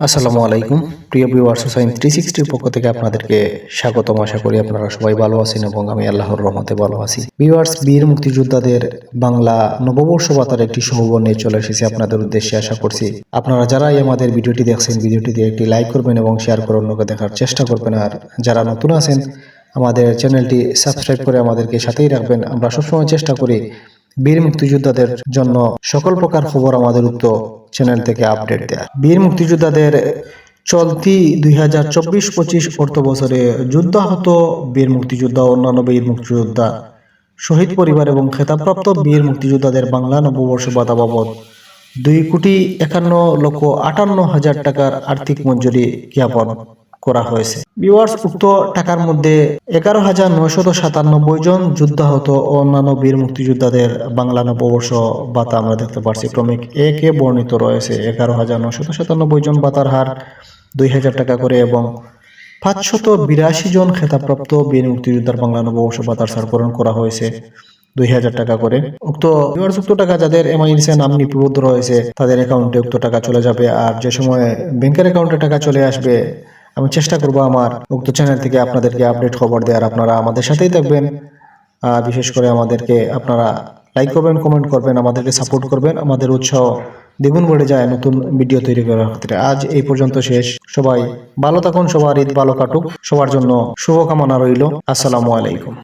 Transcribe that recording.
আসসালামু আলাইকুম। প্রিয় ভিউয়ার্স হোসাইন থ্রি সিক্সটির পক্ষ থেকে আপনাদেরকে স্বাগতম। আশা করি আপনারা সবাই ভালো আছেন এবং আমি আল্লাহর রহমতে ভালো আছি। ভিউয়ার্স বীর মুক্তিযোদ্ধাদের বাংলা নববর্ষ বাতার একটি সুখবর নিয়ে চলে এসেছি আপনাদের উদ্দেশ্যে। আশা করছি আপনারা যারাই আমাদের ভিডিওটি দেখছেন, ভিডিওটিতে একটি লাইক করবেন এবং শেয়ার করে অন্যকে দেখার চেষ্টা করবেন। আর যারা নতুন আছেন, আমাদের চ্যানেলটি সাবস্ক্রাইব করে আমাদেরকে সাথেই রাখবেন। আমরা সবসময় চেষ্টা করি বীর মুক্তিযোদ্ধাদের জন্য সকল প্রকার খবর আমাদের উক্ত চ্যানেল থেকে আপডেট দেয়া। বীর মুক্তিযোদ্ধাদের চলতি দুই হাজার চব্বিশ পঁচিশ অর্থ বছরে যুদ্ধাহত বীর মুক্তিযোদ্ধা অন্যান্য বীর মুক্তিযোদ্ধা, শহীদ পরিবার এবং খেতাবপ্রাপ্ত বীর মুক্তিযোদ্ধাদের বাংলা নববর্ষ বাধা বাবদ দুই কোটি একান্ন লক্ষ আটান্ন হাজার টাকার আর্থিক মঞ্জুরি জ্ঞাপন। করা হয়েছে। বিওয়ার্স উক্ত টাকার মধ্যে এগারো হাজার নয়শত সাতানব্বই জন যুদ্ধাহত ও অন্যান্য বীর মুক্তিযোদ্ধাদের বাংলা নববর্ষ বাতা আমরা দেখতে পাচ্ছি ক্রমিক একে বর্ণিত রয়েছে এগারো হাজার নয়শত সাতানব্বই জন বাতার হার দুই হাজার টাকা করে এবং পাঁচশত বিরাশি জন খেতাবপ্রাপ্ত বীর মুক্তিযোদ্ধার বাংলা নববর্ষ বাতার সারকরণ করা হয়েছে দুই হাজার টাকা করে। উক্ত viewers, উক্ত টাকা যাদের এমআইএনসি নাম লিপিবদ্ধ রয়েছে তাদের অ্যাকাউন্টে উক্ত টাকা চলে যাবে। আর যে সময় ব্যাংকের অ্যাকাউন্টে টাকা চলে আসবে আমি চেষ্টা করব আমার উক্ত চ্যানেল থেকে আপনাদেরকে আপডেট খবর দেওয়ার। আপনারা আমাদের সাথেই থাকবেন। বিশেষ করে আমাদেরকে আপনারা লাইক করবেন কমেন্ট করবেন, আমাদেরকে সাপোর্ট করবেন, আমাদের উৎসাহ দ্বিগুণ বেড়ে যায় নতুন ভিডিও তৈরি করার ক্ষেত্রে। আজ এই পর্যন্ত শেষ। সবাই ভালো থাকুন, সবার ঈদ ভালো কাটুক। সবার জন্য শুভকামনা রইল। আসসালামু আলাইকুম।